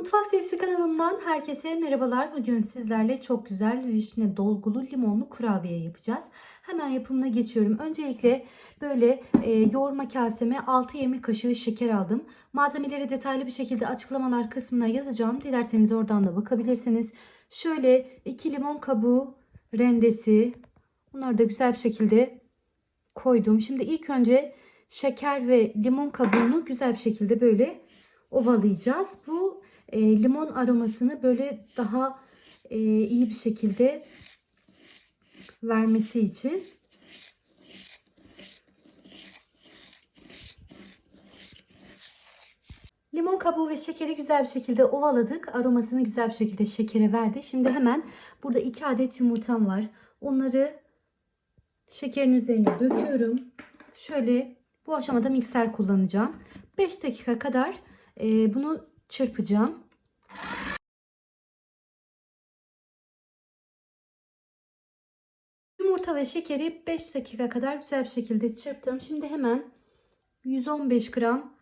Mutfak Sevgisi kanalımdan herkese merhabalar. Bugün sizlerle çok güzel vişne dolgulu limonlu kurabiye yapacağız. Hemen yapımına geçiyorum. Öncelikle böyle e, yoğurma kaseme 6 yemek kaşığı şeker aldım. Malzemeleri detaylı bir şekilde açıklamalar kısmına yazacağım. Dilerseniz oradan da bakabilirsiniz. Şöyle 2 limon kabuğu rendesi. Bunları da güzel bir şekilde koydum. Şimdi ilk önce şeker ve limon kabuğunu güzel bir şekilde böyle ovalayacağız. Bu e, limon aromasını böyle daha e, iyi bir şekilde vermesi için. Limon kabuğu ve şekeri güzel bir şekilde ovaladık. Aromasını güzel bir şekilde şekere verdi. Şimdi hemen burada 2 adet yumurtam var. Onları şekerin üzerine döküyorum. Şöyle bu aşamada mikser kullanacağım. 5 dakika kadar e, bunu çırpacağım. Yumurta ve şekeri 5 dakika kadar güzel bir şekilde çırptım. Şimdi hemen 115 gram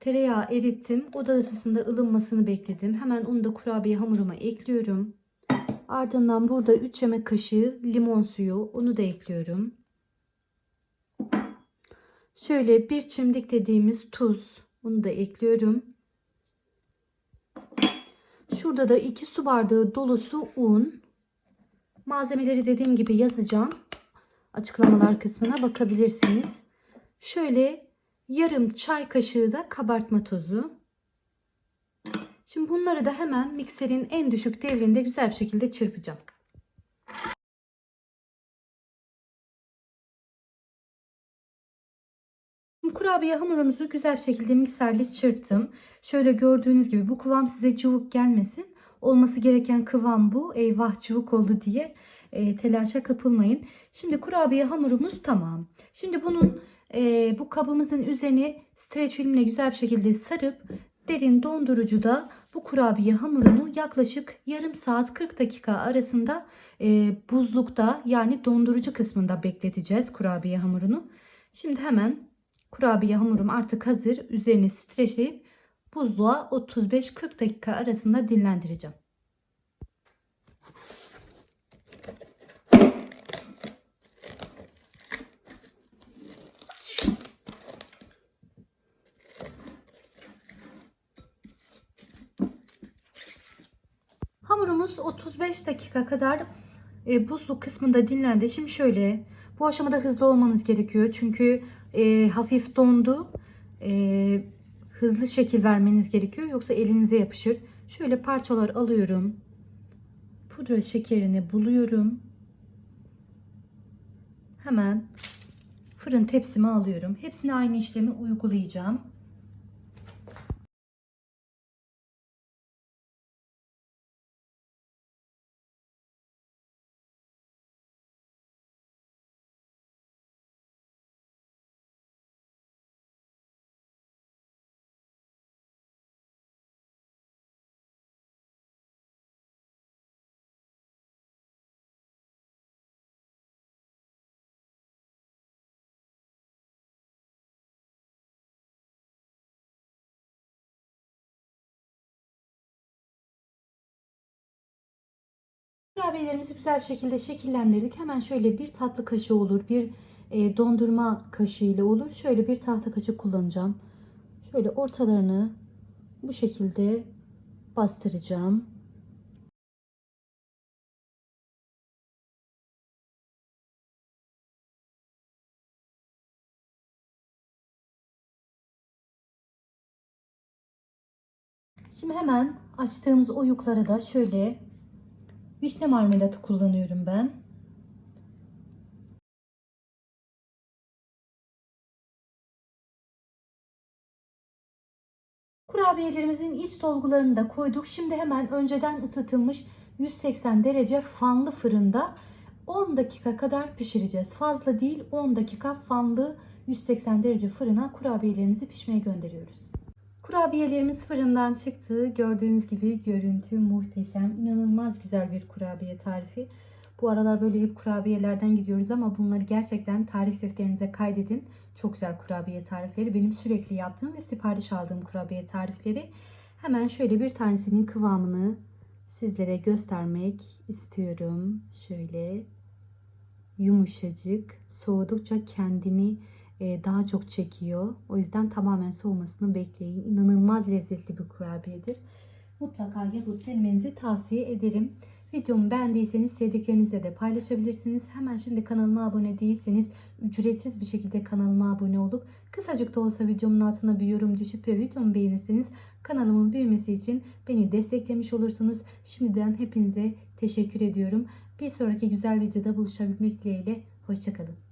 tereyağı erittim. Oda ısısında ılınmasını bekledim. Hemen onu da kurabiye hamuruma ekliyorum. Ardından burada 3 yemek kaşığı limon suyu. Onu da ekliyorum. Şöyle bir çimdik dediğimiz tuz. Onu da ekliyorum. Şurada da 2 su bardağı dolusu un. Malzemeleri dediğim gibi yazacağım. Açıklamalar kısmına bakabilirsiniz. Şöyle yarım çay kaşığı da kabartma tozu. Şimdi bunları da hemen mikserin en düşük devrinde güzel bir şekilde çırpacağım. Kurabiye hamurumuzu güzel bir şekilde mikserle çırptım. Şöyle gördüğünüz gibi bu kıvam size cıvık gelmesin. Olması gereken kıvam bu. Eyvah cıvık oldu diye e, telaşa kapılmayın. Şimdi kurabiye hamurumuz tamam. Şimdi bunun e, bu kabımızın üzerine streç filmle güzel bir şekilde sarıp derin dondurucuda bu kurabiye hamurunu yaklaşık yarım saat 40 dakika arasında e, buzlukta yani dondurucu kısmında bekleteceğiz kurabiye hamurunu. Şimdi hemen kurabiye hamurum artık hazır. Üzerini streçleyip buzluğa 35-40 dakika arasında dinlendireceğim. Hamurumuz 35 dakika kadar e, buzluk kısmında dinlendi. Şimdi şöyle bu aşamada hızlı olmanız gerekiyor. Çünkü e, hafif dondu. E, hızlı şekil vermeniz gerekiyor. Yoksa elinize yapışır. Şöyle parçalar alıyorum. Pudra şekerini buluyorum. Hemen fırın tepsime alıyorum. Hepsine aynı işlemi uygulayacağım. Kurabiyelerimizi güzel bir şekilde şekillendirdik. Hemen şöyle bir tatlı kaşığı olur, bir e, dondurma kaşığı ile olur. Şöyle bir tahta kaşık kullanacağım. Şöyle ortalarını bu şekilde bastıracağım. Şimdi hemen açtığımız oyuklara da şöyle Vişne marmelatı kullanıyorum ben. Kurabiyelerimizin iç dolgularını da koyduk. Şimdi hemen önceden ısıtılmış 180 derece fanlı fırında 10 dakika kadar pişireceğiz. Fazla değil 10 dakika fanlı 180 derece fırına kurabiyelerimizi pişmeye gönderiyoruz. Kurabiyelerimiz fırından çıktı. Gördüğünüz gibi görüntü muhteşem. İnanılmaz güzel bir kurabiye tarifi. Bu aralar böyle hep kurabiyelerden gidiyoruz ama bunları gerçekten tarif defterinize kaydedin. Çok güzel kurabiye tarifleri. Benim sürekli yaptığım ve sipariş aldığım kurabiye tarifleri. Hemen şöyle bir tanesinin kıvamını sizlere göstermek istiyorum. Şöyle yumuşacık, soğudukça kendini daha çok çekiyor. O yüzden tamamen soğumasını bekleyin. İnanılmaz lezzetli bir kurabiyedir. Mutlaka yapıp denemenizi tavsiye ederim. Videomu beğendiyseniz sevdiklerinizle de paylaşabilirsiniz. Hemen şimdi kanalıma abone değilseniz ücretsiz bir şekilde kanalıma abone olup kısacık da olsa videomun altına bir yorum düşüp ve videomu beğenirseniz kanalımın büyümesi için beni desteklemiş olursunuz. Şimdiden hepinize teşekkür ediyorum. Bir sonraki güzel videoda buluşabilmek dileğiyle. Hoşçakalın.